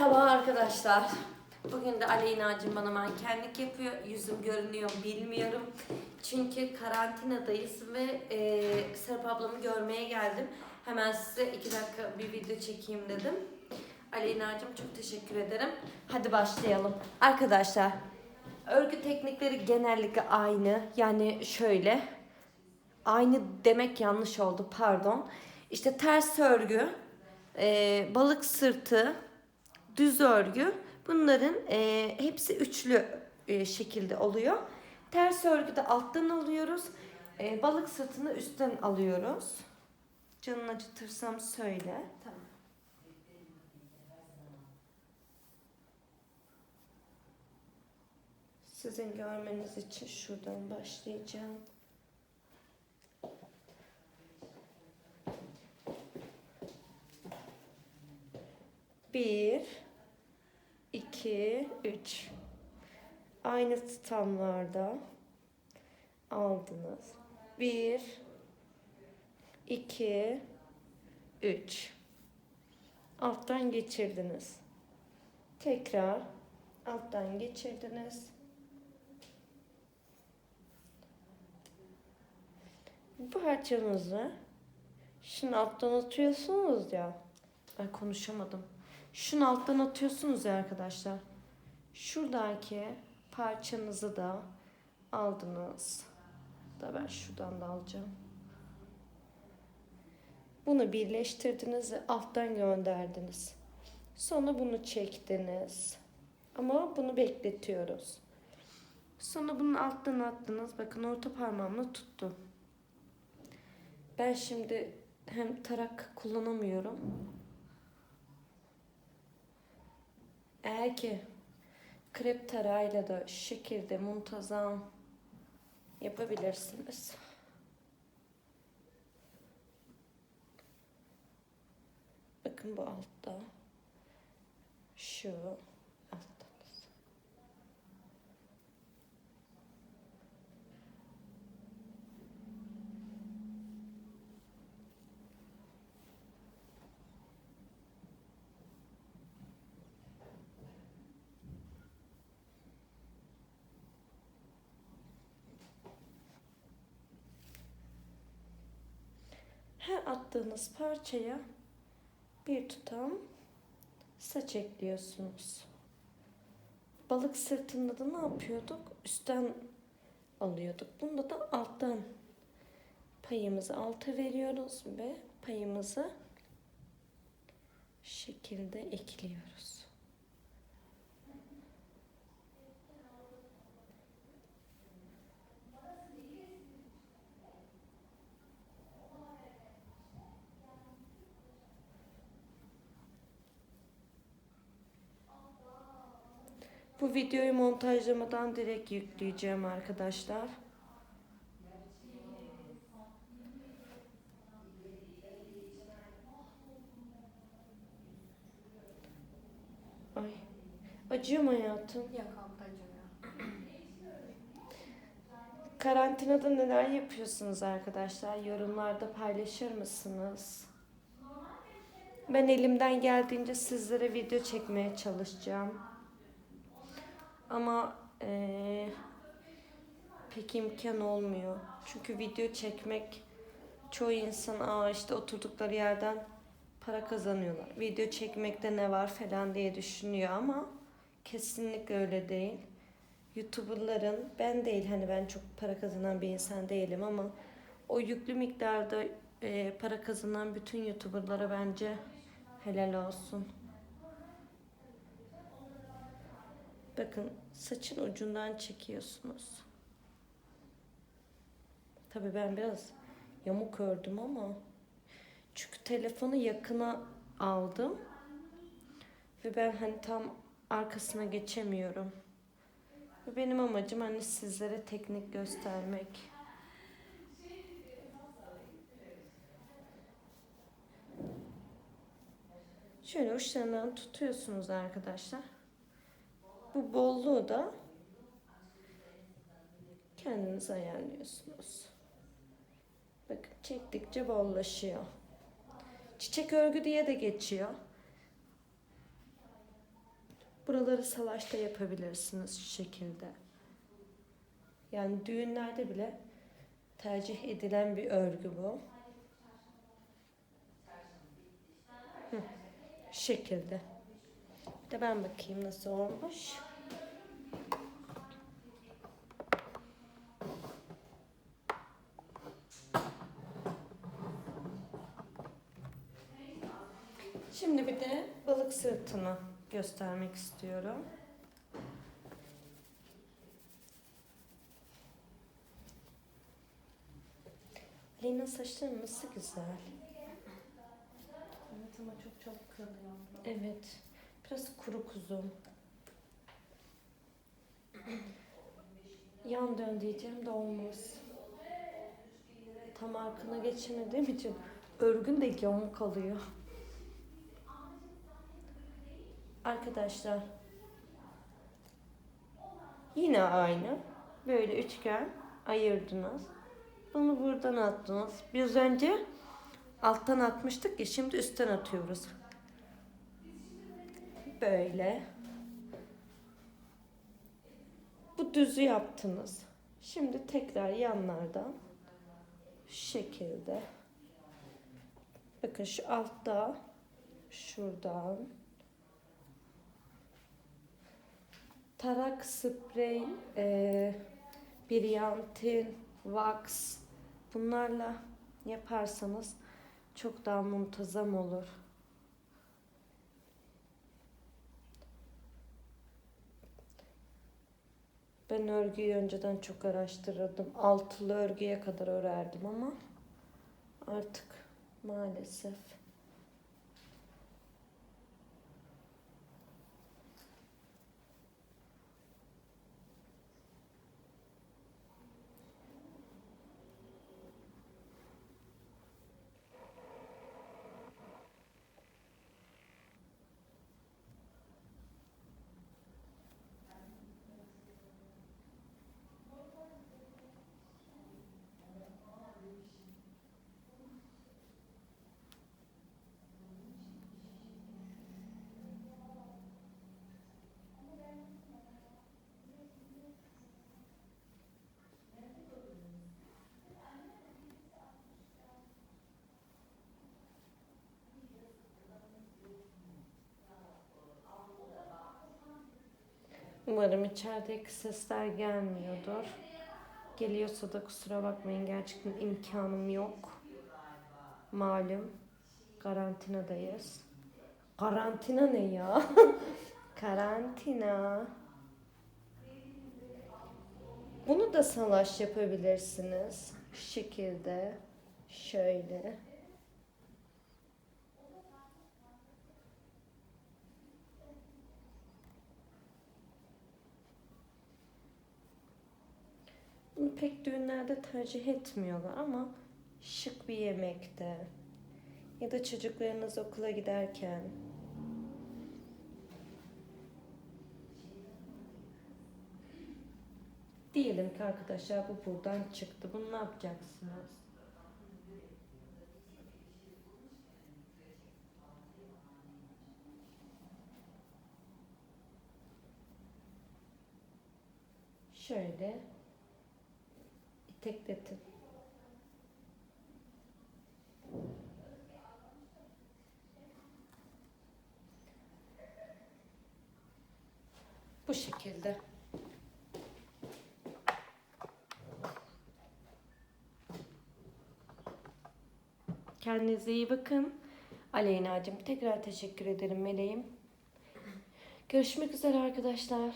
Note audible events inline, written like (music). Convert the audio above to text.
Merhaba arkadaşlar. Bugün de Aleyna'cığım bana mankenlik yapıyor. Yüzüm görünüyor bilmiyorum. Çünkü karantinadayız ve e, Serap ablamı görmeye geldim. Hemen size iki dakika bir video çekeyim dedim. Aleyna'cığım çok teşekkür ederim. Hadi başlayalım. Arkadaşlar örgü teknikleri genellikle aynı. Yani şöyle aynı demek yanlış oldu pardon. İşte ters örgü, e, balık sırtı, düz örgü bunların e, hepsi üçlü e, şekilde oluyor. Ters örgüde alttan alıyoruz. E, balık sırtını üstten alıyoruz. Canını acıtırsam söyle. Tamam. Sizin görmeniz için şuradan başlayacağım. Bir, iki, üç. Aynı tutamlarda aldınız. Bir, iki, üç. Alttan geçirdiniz. Tekrar alttan geçirdiniz. Bu parçamızı şunu alttan atıyorsunuz ya. Ay konuşamadım. Şunu alttan atıyorsunuz ya arkadaşlar. Şuradaki parçanızı da aldınız. Da ben şuradan da alacağım. Bunu birleştirdiniz ve alttan gönderdiniz. Sonra bunu çektiniz. Ama bunu bekletiyoruz. Sonra bunu alttan attınız. Bakın orta parmağımla tuttum. Ben şimdi hem tarak kullanamıyorum. Eğer ki krep tarağıyla da şu şekilde muntazam yapabilirsiniz. Bakın bu altta. Şu altta. Her attığınız parçaya bir tutam saç ekliyorsunuz. Balık sırtında da ne yapıyorduk? Üstten alıyorduk. Bunda da alttan payımızı alta veriyoruz ve payımızı şekilde ekliyoruz. Bu videoyu montajlamadan direkt yükleyeceğim arkadaşlar. Ay. Acıyor mu hayatım? Yok ablacığım ya. Karantinada neler yapıyorsunuz arkadaşlar? Yorumlarda paylaşır mısınız? Ben elimden geldiğince sizlere video çekmeye çalışacağım. Ama eee, pek imkan olmuyor. Çünkü video çekmek çoğu insan aa işte oturdukları yerden para kazanıyorlar. Video çekmekte ne var falan diye düşünüyor ama kesinlikle öyle değil. YouTuber'ların ben değil hani ben çok para kazanan bir insan değilim ama o yüklü miktarda eee, para kazanan bütün YouTuber'lara bence helal olsun. Bakın saçın ucundan çekiyorsunuz. Tabii ben biraz yamuk ördüm ama çünkü telefonu yakına aldım ve ben hani tam arkasına geçemiyorum. Ve benim amacım hani sizlere teknik göstermek. Şöyle uçlarından tutuyorsunuz arkadaşlar. Bu bolluğu da kendiniz ayarlıyorsunuz. Bakın çektikçe bollaşıyor. Çiçek örgü diye de geçiyor. Buraları salaşta yapabilirsiniz şu şekilde. Yani düğünlerde bile tercih edilen bir örgü bu. Hı, şekilde. De ben bakayım nasıl olmuş. Şimdi bir de balık sırtını göstermek istiyorum. Lina saçların nasıl güzel. Evet ama çok çabuk kırılıyor. Evet. Biraz kuru kuzum. Yan dön diyeceğim de olmaz. Tam arkana geçemediğim için örgün de yoğun kalıyor. Arkadaşlar yine aynı. Böyle üçgen ayırdınız. Bunu buradan attınız. Biz önce alttan atmıştık ya şimdi üstten atıyoruz. Böyle. Bu düzü yaptınız. Şimdi tekrar yanlardan şu şekilde. Bakın şu altta şuradan tarak sprey, e, biryantin, wax bunlarla yaparsanız çok daha muntazam olur. Ben örgüyü önceden çok araştırırdım. Altılı örgüye kadar örerdim ama artık maalesef Umarım içerideki sesler gelmiyordur. Geliyorsa da kusura bakmayın gerçekten imkanım yok. Malum karantinadayız. Karantina ne ya? (laughs) Karantina. Bunu da salaş yapabilirsiniz. Şu şekilde. Şöyle. Düğünlerde tercih etmiyorlar ama şık bir yemekte ya da çocuklarınız okula giderken diyelim ki arkadaşlar bu buradan çıktı. Bunu ne yapacaksınız? Şöyle itekletin. Bu şekilde. Kendinize iyi bakın. Aleyna'cığım tekrar teşekkür ederim meleğim. Görüşmek üzere arkadaşlar.